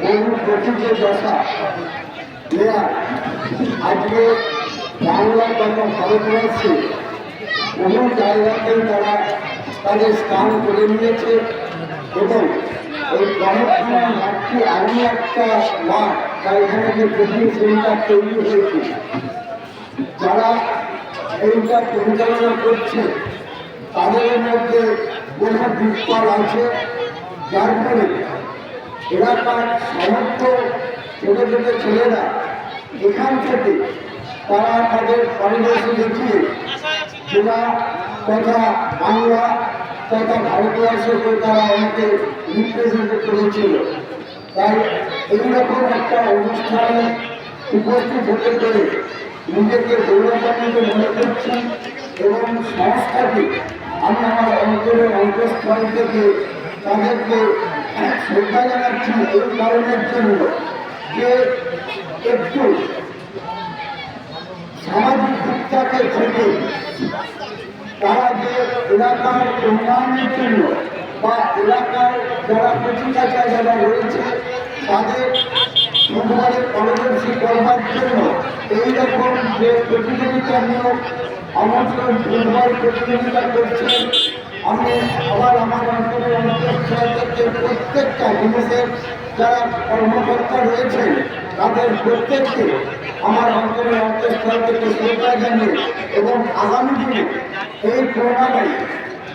বহু প্রকৃত দশা প্লেয়ার আজকে বাংলা তথা ভারতবর্ষে বহু জায়গাতেই তারা তাদের স্থান করে নিয়েছে এবং এই গণপ্রমাণ মাঠটি এমন একটা মাঠ যা এখানে যে কোচিং সেন্টার তৈরি হয়েছে পরিচালনা করছে তাদের মধ্যে বহু দিকপাল আছে যার ফলে এলাকার সমস্ত ছোট ছোট ছেলেরা এখান থেকে তারা তাদের পরিবেশে দেখিয়ে জেলা তথা বাংলা তথা ভারতবর্ষকে তারা অনেকে রিপ্রেজেন্ট করেছিল। তাই এইরকম একটা অনুষ্ঠানে উপস্থিত হতে পেরে নিজেকে গৌরবান্বিত মনে করছি এবং সংস্থাকে আমি আমার অন্তরের অন্তঃস্থল থেকে তাদেরকে শ্রদ্ধা জানাচ্ছি এই কারণের জন্য যে একটু সামাজিক দিকটাকে থেকে তারা যে এলাকার উন্নয়নের জন্য বা এলাকার যারা প্রতিষ্ঠাতা যারা রয়েছে, তাদের ফুটবলে পারদর্শী করবার জন্য এইরকম যে প্রতিযোগিতামূলক আমন্ত্রণ ফুটবল প্রতিযোগিতা করছে, আমি আবার আমার অঞ্চলের অন্তর্স্থল থেকে প্রত্যেকটা জিনিসের যারা কর্মকর্তা রয়েছেন, তাদের প্রত্যেককে আমার অঞ্চলের অন্তঃস্থল থেকে শ্রদ্ধা জানিয়ে এবং আগামী দিনে এই টুর্নামেন্ট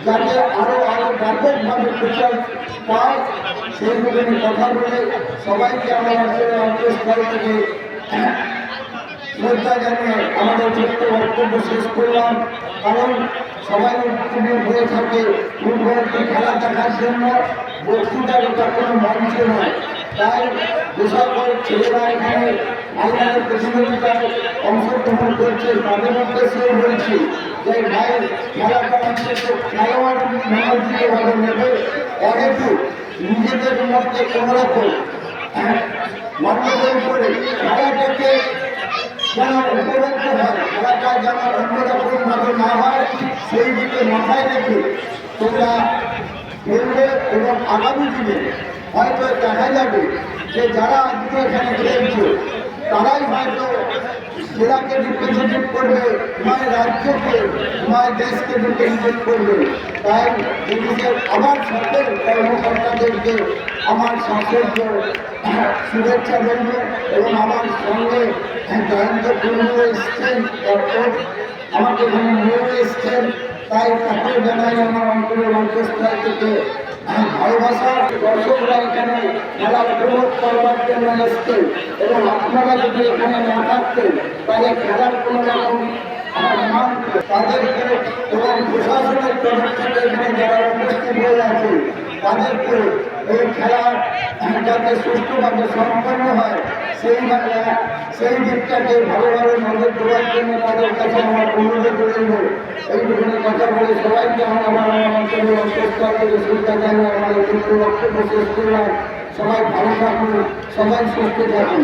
যাতে আরও আরও ব্যাপকভাবে প্রচার পায়, সেই নিয়ে কথা বলে সবাইকে আমার অঞ্চলের অন্তঃস্থল থেকে শ্রদ্ধা জানিয়ে আমাদের ছোট্ট বক্তব্য শেষ করলাম। কারণ সবাই তুমি হয়ে থাকে ফুটবলকে খেলা দেখার জন্য। বক্তৃতার এটা কোনো মঞ্চ নয়। তাই সকল ছেলেরা এখানে ফাইনালের প্রতিযোগিতায় অংশগ্রহণ করছে, তাদের উদ্দেশ্যেও বলছি যে, ভাই খেলাটা অন্তত খেলোয়াড় ভাবে নেবে? একটু নিজেদের মধ্যে কোনো রকম মনোযোগ করে খেলাটাকে যেন উপলব্ধ হয়, খেলাটা যেন অন্যরকম ভাবে না হয়, সেই দিকে মাথায় রেখে তোমরা এবং আগামী দিনে হয়তো দেখা যাবে যে যারা আজকে এখানে খেলছে, তারাই হয়তো জেলাকে রিপ্রেজেন্টেট করবে নয় রাজ্যকে নয় দেশকে রিপ্রেজেন্টেট করবে। তাই এদিকে আবার সকল কর্মকর্তাদেরকে আমার সাফল্য শুভেচ্ছা বলব এবং আমার সঙ্গে জয়ন্ত কুণ্ডু এসছেন আমাকে এখানে নিয়ে এসছেন। তাই তাকে জানাই আমার অন্তরের অন্তঃস্থল থেকে ভালোবাসা দর্শকরা এখানে খেলা করবার জন্য এবং আপনারা যদি এখানে না থাকতেন, তাহলে কোনো রকম তাদেরকে এবং এখানে যারা তাদেরকে এই যাতে সুষ্ঠুভাবে সম্পন্ন হয়, সেই সেই দিকটাকে ভালোভাবে নজর কাছে আমার অনুরোধ রইল এইটুকুনি কথা বলে সবাইকে আমার আমার অঞ্চলের অন্তঃস্থল থেকে শ্রদ্ধা জানিয়ে আমার এই বক্তব্য শেষ সবাই ভালো থাকুন, সবাই সুস্থ থাকুন।